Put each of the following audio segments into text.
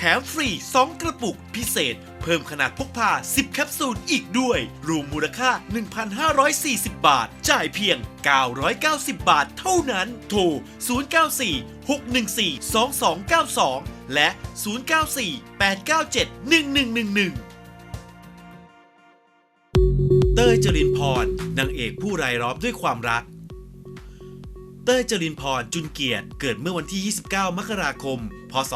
แถมฟรี 2 กระปุกพิเศษ เพิ่มขนาดพกพา 10 แคปซูลอีกด้วย รวมมูลค่า 1,540 บาท จ่ายเพียง 990 บาทเท่านั้น โทร 094 614 2292 และ 094 897 1111เต้ยจรินพรนางเอกผู้รายล้อมด้วยความรัก เต้ยจรินพรจุนเกียรติ เกิดเมื่อวันที่ 29 มกราคม พศ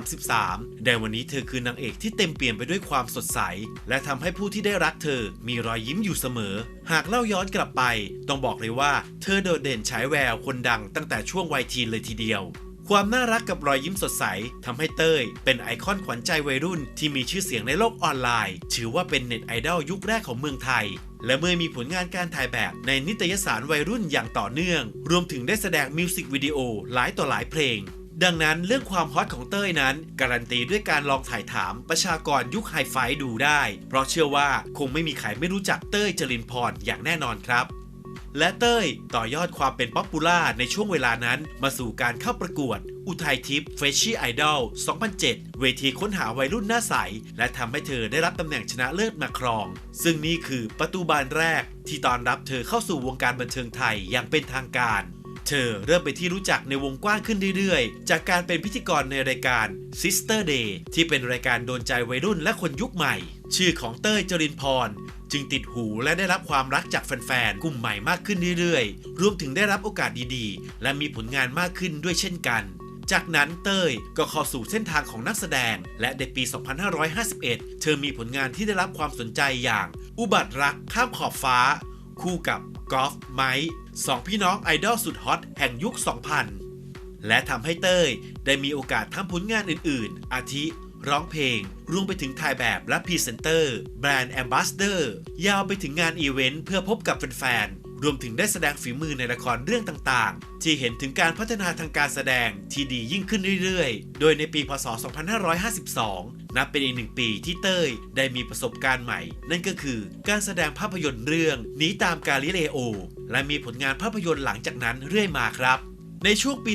2533 ในวันนี้เธอคือนางเอกที่เต็มเปี่ยมไปด้วยความสดใส และทำให้ผู้ที่ได้รักเธอมีรอยยิ้มอยู่เสมอ หากเล่าย้อนกลับไป ต้องบอกเลยว่า เธอโดดเด่นฉายแววคนดังตั้งแต่ช่วงวัยทีนเลยทีเดียว ความน่ารักกับรอยยิ้มสดใสทำให้เต้ย เป็นไอคอนขวัญใจวัยรุ่นที่มีชื่อเสียงในโลกออนไลน์ ถือว่าเป็นเน็ตไอดอลยุคแรกของเมืองไทย และเมื่อมีผลงานการถ่ายแบบในนิตยสารวัยรุ่นอย่างต่อเนื่อง รวมถึงได้แสดงมิวสิกวิดีโอหลายต่อหลายเพลง ดังนั้นเรื่องความฮอตของเต้ยนั้น การันตีด้วยการลองถ่ายถามประชากรยุคไฮไฟดูได้ เพราะเชื่อว่าคงไม่มีใครไม่รู้จักเต้ยจรินพรอย่างแน่นอนครับ และเต้ยต่อยอดความเป็นป๊อปปูล่าในช่วงเวลานั้น มาสู่การเข้าประกวด อุทัยทิพย์เฟชชี่ไอดอล 2007 เวทีค้นหาวัยรุ่นหน้าใส และทำให้เธอได้รับตำแหน่งชนะเลิศมาครอง ซึ่งนี่คือประตูบานแรก ที่ตอนรับเธอเข้าสู่วงการบันเทิงไทยอย่างเป็นทางการเธอเริ่มเป็นที่รู้จักในวงกว้างขึ้นเรื่อยๆ จากการเป็นพิธีกรในรายการ Sister Day ที่เป็นรายการโดนใจวัยรุ่นและคนยุคใหม่ ชื่อของเต้ยจรินพร จึงติดหูและได้รับความรักจากแฟนๆ กลุ่มใหม่มากขึ้นเรื่อยๆ รวมถึงได้รับโอกาสดีๆ และมีผลงานมากขึ้นด้วยเช่นกัน จากนั้นเต้ยก็เข้าสู่เส้นทางของนักแสดง และในปี 2551 เธอมีผลงานที่ได้รับความสนใจอย่าง อุบัติรักข้ามขอบฟ้า คู่กับกอล์ฟไมค์สองพี่น้องไอดอลสุดฮอตแห่งยุค 2000 และทำให้เต้ยได้มีโอกาสทำผลงานอื่นๆ อาทิ ร้องเพลง รวมไปถึงถ่ายแบบและพรีเซนเตอร์ แบรนด์แอมบาสเดอร์ ยาวไปถึงงานอีเวนต์เพื่อพบกับแฟนๆ รวมถึงได้แสดงฝีมือในละครเรื่องต่างๆ ที่เห็นถึงการพัฒนาทางการแสดงที่ดียิ่งขึ้นเรื่อยๆ โดยในปีพศ 2552 นับเป็นอีกหนึ่งปีที่เต้ยได้มีประสบการณ์ใหม่ นั่นก็คือการแสดงภาพยนตร์เรื่องหนีตามกาลิเลโอ และมีผลงานภาพยนตร์หลังจากนั้นเรื่อยมาครับ ในช่วงปี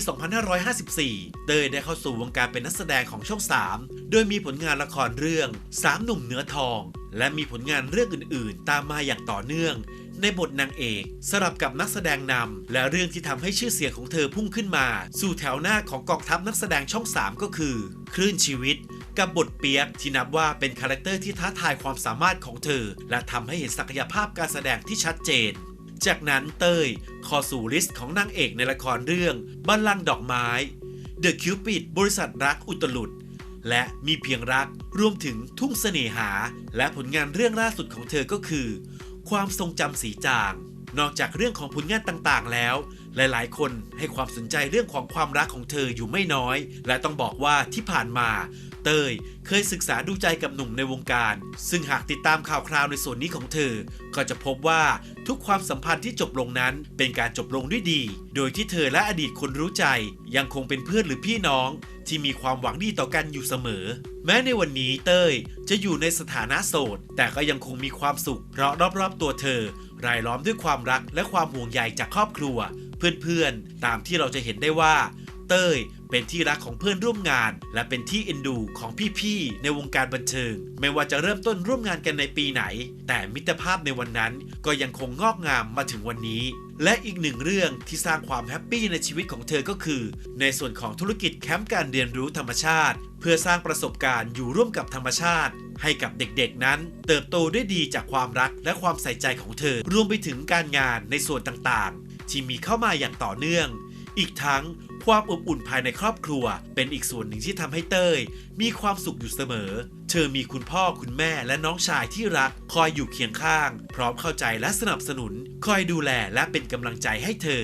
2554 เตยได้เข้าสู่วงการเป็นนักแสดงของช่อง 3 โดยมีผลงานละครเรื่องสามหนุ่มเนื้อทอง และมีผลงานเรื่องอื่น ๆ ตามมาอย่างต่อเนื่อง ในบทนางเอกสลับกับนักแสดงนำและเรื่องที่ทำให้ชื่อเสียงของเธอพุ่งขึ้นมา สู่แถวหน้าของกองทัพนักแสดงช่อง 3 ก็คือ คลื่นชีวิตกับบทเปียกที่นับว่าเป็นคาแรคเตอร์ที่ท้าทายความสามารถของเธอ และทำให้เห็นศักยภาพการแสดงที่ชัดเจน จากนั้นเต้ยข้อสู่ลิสต์ของนางเอกในละครเรื่องบัลลังก์ดอกไม้ The Cupid บริษัทรักอุตลุด และมีเพียงรักรวมถึงทุ่งเสน่หา และผลงานเรื่องล่าสุดของเธอก็คือ ความทรงจำสีจาง นอกจากเรื่องของผลงานต่างๆแล้ว หลาย ๆ คนให้ความสนใจเรื่องของความรักของเธออยู่ไม่น้อย และต้องบอกว่าที่ผ่านมา เต้ยเคยศึกษาดูใจกับหนุ่มในวงการ ซึ่งหากติดตามข่าวคราวในส่วนนี้ของเธอ ก็จะพบว่าทุกความสัมพันธ์ที่จบลงนั้นเป็นการจบลงด้วยดี โดยที่เธอและอดีตคนรู้ใจ ยังคงเป็นเพื่อนหรือพี่น้อง ที่มีความหวังดีต่อกันอยู่เสมอ แม้ในวันนี้เต้ยจะอยู่ในสถานะโสด แต่ก็ยังคงมีความสุข เพราะรอบๆตัวเธอ รายล้อมด้วยความรักและความห่วงใยจากครอบครัวเพื่อนๆ ตามที่เราจะเห็นได้ว่า เต้ยเป็นที่รักของเพื่อนร่วมงาน และเป็นที่เอ็นดูของพี่ๆ ในวงการบันเทิง ไม่ว่าจะเริ่มต้นร่วมงานกันในปีไหน แต่มิตรภาพในวันนั้นก็ยังคงงอกงามมาถึงวันนี้ และอีกหนึ่งเรื่องที่สร้างความแฮปปี้ในชีวิตของเธอก็คือ ในส่วนของธุรกิจแคมป์การเรียนรู้ธรรมชาติ เพื่อสร้างประสบการณ์อยู่ร่วมกับธรรมชาติ ให้กับเด็กๆนั้น เติบโตด้วยดีจากความรักและความใส่ใจของเธอ รวมไปถึงการงานในส่วนต่างๆ ที่มีเข้ามาอย่างต่อเนื่อง อีกทั้งความอบอุ่นภายในครอบครัว เป็นอีกส่วนหนึ่งที่ทำให้เต้ย มีความสุขอยู่เสมอ เธอมีคุณพ่อคุณแม่และน้องชายที่รักคอยอยู่เคียงข้าง พร้อมเข้าใจและสนับสนุน คอยดูแลและเป็นกำลังใจให้เธอ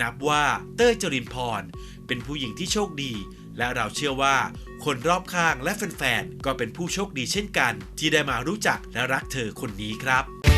นับว่าเต้ยจรินพร เป็นผู้หญิงที่โชคดี และเราเชื่อว่าคนรอบข้างและแฟนๆ ก็เป็นผู้โชคดีเช่นกัน ที่ได้มารู้จักและรักเธอคนนี้ครับ